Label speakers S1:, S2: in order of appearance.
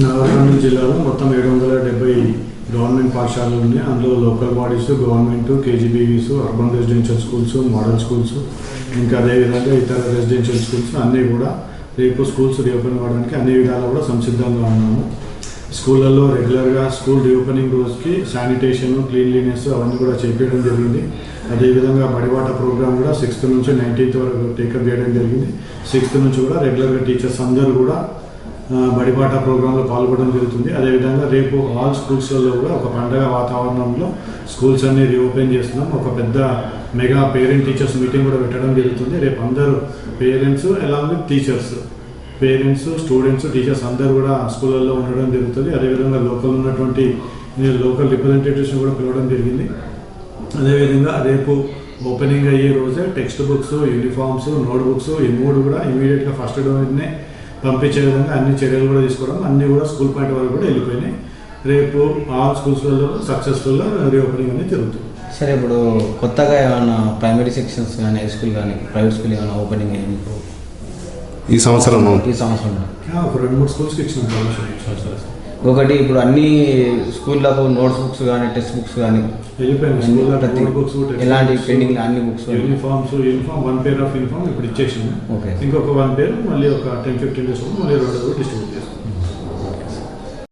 S1: నల్గొండ జిల్లాలో మొత్తం ఏడు వందల డెబ్బై గవర్నమెంట్ పాఠశాలలు ఉన్నాయి. అందులో local bodies government KGBVs urban residential schools model schools ఇంకా అదేవిధంగా ఇతర రెసిడెన్షియల్ స్కూల్స్ అన్నీ కూడా రేపు స్కూల్స్ రీఓపెన్ అవ్వడానికి అన్ని విధాలు కూడా సంసిద్ధంగా ఉన్నాము. స్కూళ్ళల్లో రెగ్యులర్గా స్కూల్ రీఓపెనింగ్ రోజుకి శానిటేషన్ క్లీన్లీనెస్ అవన్నీ కూడా చేపించడం జరిగింది. అదేవిధంగా బడివాట ప్రోగ్రామ్ కూడా సిక్స్త్ నుంచి నైన్టీన్త్ వరకు టేకప్ చేయడం జరిగింది. సిక్స్త్ నుంచి కూడా రెగ్యులర్గా టీచర్స్ అందరూ కూడా బడిపాట ప్రోగ్రాంలో పాల్గొనడం జరుగుతుంది. అదేవిధంగా రేపు ఆల్ స్కూల్స్లలో కూడా ఒక పండగ వాతావరణంలో స్కూల్స్ అన్ని రీఓపెన్ చేస్తున్నాం. ఒక పెద్ద మెగా పేరెంట్ టీచర్స్ మీటింగ్ కూడా పెట్టడం జరుగుతుంది. రేపు అందరూ parents along with teachers parents students teachers అందరూ కూడా స్కూళ్ళల్లో ఉండడం జరుగుతుంది. అదేవిధంగా లోకల్ ఉన్నటువంటి లోకల్ రిప్రజెంటేటివ్స్ కూడా పిలవడం జరిగింది. అదేవిధంగా రేపు ఓపెనింగ్ అయ్యే రోజే text books uniforms note books ఈ మూడు కూడా ఇమీడియట్గా ఫస్ట్ డోనే పంపించే విధంగా అన్ని చర్యలు కూడా తీసుకోవడం అన్నీ కూడా స్కూల్ పాయింట్ వరకు కూడా వెళ్ళిపోయినాయి. రేపు ఆల్ స్కూల్స్లలో సక్సెస్ఫుల్గా రీఓపెనింగ్ అనేది జరుగుతుంది.
S2: సరే ఇప్పుడు కొత్తగా ఏమైనా ప్రైమరీ సెక్షన్స్ కానీ హై స్కూల్ కానీ ప్రైవేట్ స్కూల్ ఏమైనా ఓపెనింగ్ అయ్యింది
S3: ఈ సంవత్సరం.
S2: ఈ సంవత్సరం.
S1: ఒక రెండు మూడు స్కూల్స్కి ఇచ్చిన.
S2: ఒకటి ఇప్పుడు అన్ని స్కూళ్ళకు నోట్స్ బుక్స్ కానీ టెక్స్ట్ బుక్స్ కానీ
S1: స్కూల్లో
S2: ప్రతి ఎలాంటి పెండింగ్ అన్ని books
S1: uniforms uniform one pair of uniform ఇప్పుడు ఇచ్చేసాము
S2: ఓకే.
S1: ఇంకొక వన్ పేర్ మళ్ళీ ఒక టెన్ ఫిఫ్టీన్ డేస్ మళ్ళీ రెండు డిస్ట్రిబ్యూట్ చేస్తాం.